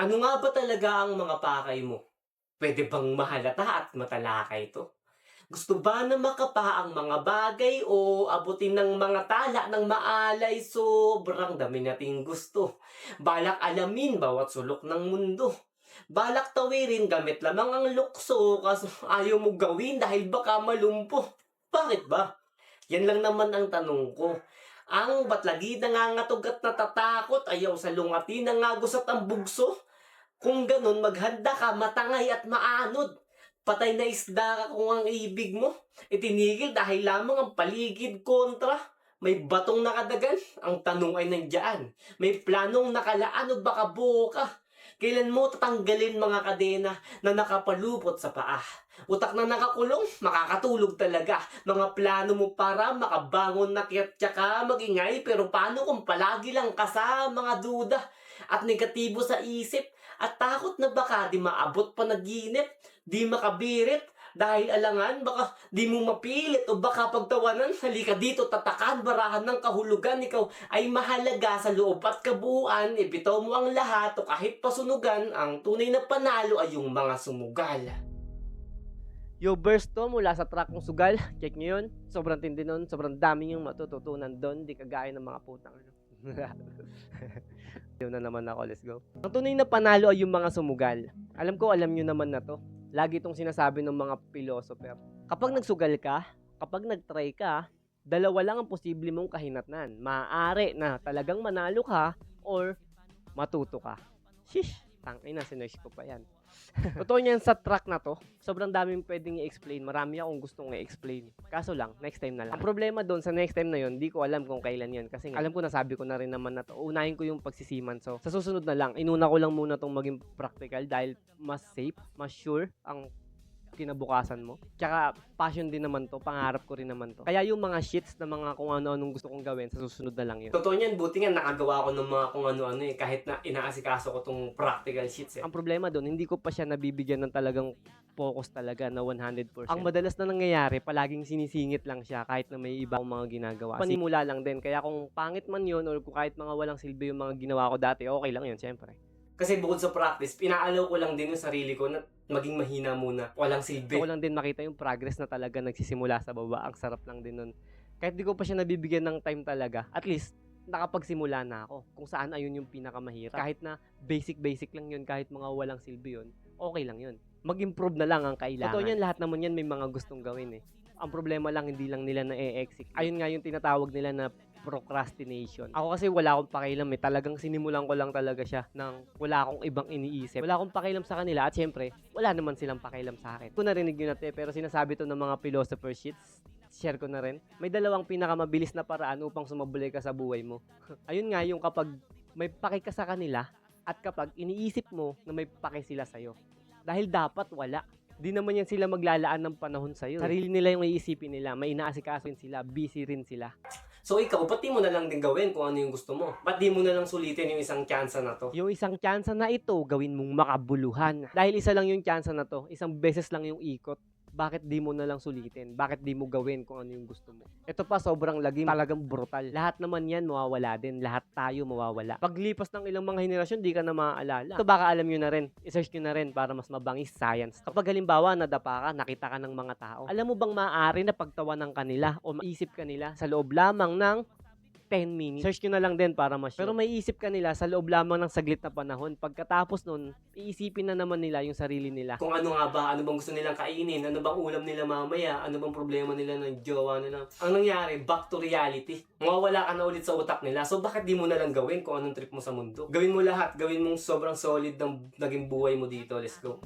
Ano nga ba talaga ang mga pakay mo? Pwede bang mahalata at matalakay ito? Gusto ba na makapa ang mga bagay o abutin ng mga tala ng maalay? Sobrang dami nating gusto. Balak alamin bawat sulok ng mundo. Balak tawirin gamit lamang ang lukso kaso ayaw mo gawin dahil baka malumpo. Bakit ba? Yan lang naman ang tanong ko. Ang batlagi nangangatog at natatakot, ayaw sa lungati nangagusat ang bugso. Kung ganun, maghanda ka, matangay at maanod. Patay na isda ka kung ang ibig mo. Itinigil dahil lamang ang paligid kontra. May batong nakadagan, ang tanong ay nandyan. May planong nakalaan o baka buo ka. Kailan mo tatanggalin mga kadena na nakapalupot sa paa? Utak na nakakulong, makakatulog talaga. Mga plano mo para makabangon na kiyat ka magingay pero paano kung palagi lang ka sa mga duda at negatibo sa isip at takot na baka di maabot pa naginip, di makabirit, dahil alangan, baka di mo mapilit o baka pagtawanan, halika dito, tatakan, barahan ng kahulugan, ikaw ay mahalaga sa loob at kabuuan, ibitaw mo ang lahat o kahit pasunugan, ang tunay na panalo ay yung mga sumugal. Yo, burst to mula sa track ng sugal. Check nyo yun. Sobrang tindi nun. Sobrang dami yung matututunan doon. Di kagaya ng mga putang ano. Yun na naman ako. Let's go. Ang tunay na panalo ay yung mga sumugal. Alam ko, alam nyo naman na to. Lagi itong sinasabi ng mga philosopher. Kapag nagsugal ka, kapag nagtry ka, dalawa lang ang posible mong kahinatnan. Maaari na talagang manalo ka or matuto ka. Shish! Tangay na, sinoise ko pa yan. Totoo niyan sa track na to, sobrang daming pwedeng i-explain. Marami akong gustong i-explain. Kaso lang, next time na lang. Ang problema doon sa next time na yon, di ko alam kung kailan yon Kasi nga, alam ko nasabi ko na rin naman na to. Unahin ko yung pagsisiman. So, sa susunod na lang, inuna ko lang muna tong maging practical dahil mas safe, mas sure ang kinabukasan mo. Tsaka passion din naman to, pangarap ko rin naman to. Kaya yung mga shits na mga kung ano-anong gusto kong gawin, sa susunod na lang yun. Totoo niyan, buti nga nakagawa ko ng mga kung ano-ano eh, kahit na inaasikaso ko tong practical sheets eh. Ang problema doon, hindi ko pa siya nabibigyan ng talagang focus talaga na 100%. Ang madalas na nangyayari, palaging sinisingit lang siya kahit na may iba mga ginagawa. Panimula lang din. Kaya kung pangit man yun or kung kahit mga walang silbi yung mga ginawa ko dati, okay lang yun, syempre. Kasi bukod sa practice, pinaalaw ko lang din yung sarili ko na maging mahina muna. Walang silbi. Gusto ko lang din makita yung progress na talaga nagsisimula sa baba. Ang sarap lang din nun. Kahit di ko pa siya nabibigyan ng time talaga, at least, nakapagsimula na ako. Kung saan ayun yung pinakamahirap. Kahit na basic-basic lang yun, kahit mga walang silbi yun, okay lang yun. Mag-improve na lang ang kailangan. Totoo yan, lahat naman yan may mga gustong gawin eh. Ang problema lang, hindi lang nila na-execute. Ayun nga yung tinatawag nila na procrastination. Ako kasi wala akong pakialam eh. Talagang sinimulan ko lang talaga siya nang wala akong ibang iniisip. Wala akong pakialam sa kanila at syempre, wala naman silang pakialam sa akin. Kung narinig nyo na te, pero sinasabi to ng mga philosopher sheets, share ko na rin. May dalawang pinakamabilis na paraan upang sumabulay ka sa buhay mo. Ayun nga yung kapag may paki ka sa kanila at kapag iniisip mo na may paki sila sa'yo. Dahil dapat wala. Di naman yan sila maglalaan ng panahon sa'yo. Sarili nila yung iisipin nila. May inaasikaso sila. Busy rin sila. So ikaw, ba't di mo na lang din gawin kung ano yung gusto mo? Ba't di mo na lang sulitin yung isang tsansa na to? Yung isang tsansa na ito, gawin mong makabuluhan. Dahil isa lang yung tsansa na to, isang beses lang yung ikot. Bakit di mo na lang sulitin? Bakit di mo gawin kung ano yung gusto mo? Ito pa, sobrang lagim, talagang brutal. Lahat naman yan mawawala din. Lahat tayo mawawala. Paglipas ng ilang mga henerasyon, di ka na maaalala. Ito baka alam nyo na rin. I-search nyo na rin para mas mabangis science. Kapag halimbawa, nadapa ka, nakita ka ng mga tao. Alam mo bang maaari na pagtawanan kanila o maisip kanila sa loob lamang ng 10 minutes. Search nyo na lang din para mas Pero may isip ka nila sa loob lamang ng saglit na panahon. Pagkatapos nun, iisipin na naman nila yung sarili nila. Kung ano nga ba, ano bang gusto nilang kainin, ano bang ulam nila mamaya, ano bang problema nila ng jowa nila. Ang nangyari, back to reality. Mawawala ka na ulit sa utak nila. So bakit di mo na lang gawin kung anong trip mo sa mundo? Gawin mo lahat. Gawin mong sobrang solid ng naging buhay mo dito. Let's go.